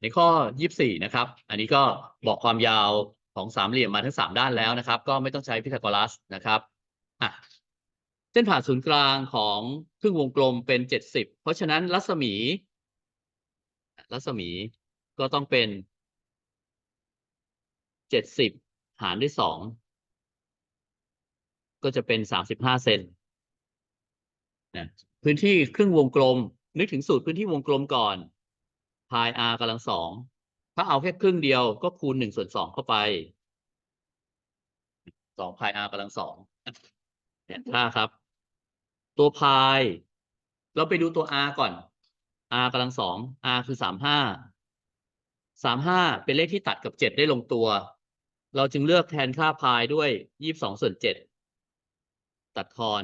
ในข้อยี่สี่นะครับ อันนี้ก็บอกความยาวของสามเหลี่ยมมาทั้งสามด้านแล้วนะครับ ก็ไม่ต้องใช้พีทาโกรัสนะครับอะเส้นผ่านศูนย์กลางของครึ่งวงกลมเป็นเจ็ดสิบเพราะฉะนั้นรัศมี รัศมีก็ต้องเป็นเจ็ดสิบหารด้วยสองก็จะเป็นสามสิบห้าเซนนะพื้นที่ครึ่งวงกลม นึกถึงสูตรพื้นที่วงกลมก่อน พาย r กำลังสองถ้าเอาแค่ครึ่งเดียวก็คูณหนึ่งส่วนสองเข้าไปสองพาย r กำลังสองเนี่ยค่าครับ ตัวพายเราไปดูตัว r ก่อน r กำลังสอง r คือสามห้าสามห้าเป็นเลขที่ตัดกับเจ็ดได้ลงตัว เราจึงเลือกแทนค่าพายด้วยยี่สิบสองส่วนเจ็ดตัดทอน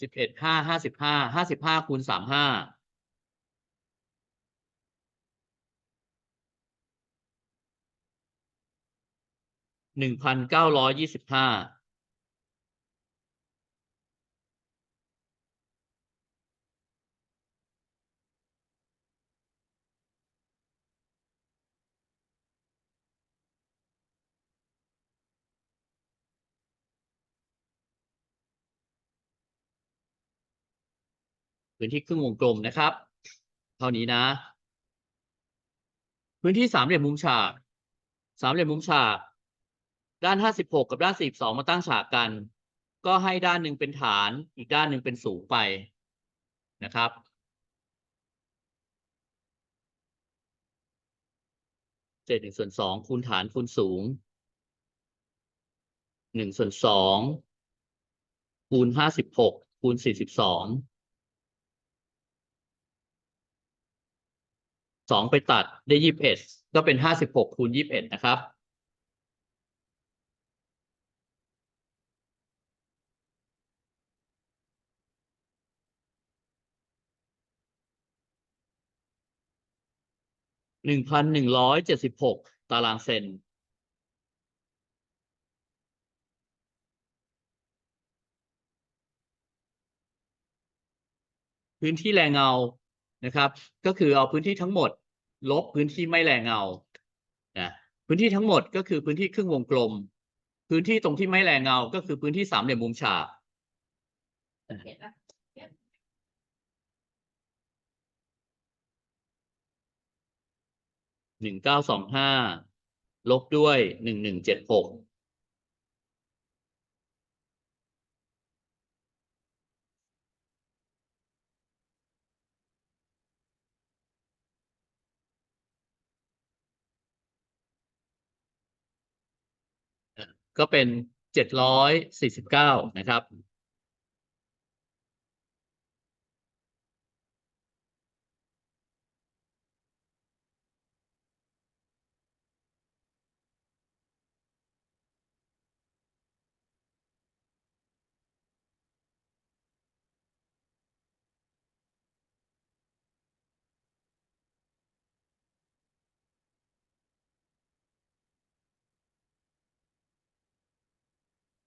สิบเอ็ดห้าห้าสิบห้าห้าสิบห้าคูณสามห้าหนึ่งพันเก้าร้อยยี่สิบห้า พื้นที่ครึ่งวงกลมนะครับ เท่านี้นะ พื้นที่สามเหลี่ยมมุมฉากสามเหลี่ยมมุมฉาก ด้านห้าสิบหกกับด้านสี่สองมาตั้งฉากกัน ก็ให้ด้านหนึ่งเป็นฐาน อีกด้านหนึ่งเป็นสูงไปนะครับเจ็ดหนึ่งส่วนสองคูณฐานคูณสูงหนึ่งส่วนสองคูณห้าสิบหกคูณสี่สิบสอง สองไปตัดได้ยี่สิบเอ็ดก็เป็นห้าสิบหกคูณยี่สิบเอ็ดนะครับ หนึ่งพันหนึ่งร้อยเจ็ดสิบหกตารางเซนพื้นที่แรงเงา นะครับ ก็คือเอาพื้นที่ทั้งหมด ลบพื้นที่ไม่แรงเงานะพื้นที่ทั้งหมดก็คือพื้นที่ครึ่งวงกลม พื้นที่ตรงที่ไม่แรงเงา ก็คือพื้นที่สามเหลี่ยมมุมฉากหนึ่งเก้าสองห้าลบด้วยหนึ่งหนึ่งเจ็ดหก ก็เป็นเจ็ดร้อยสี่สิบเก้านะครับ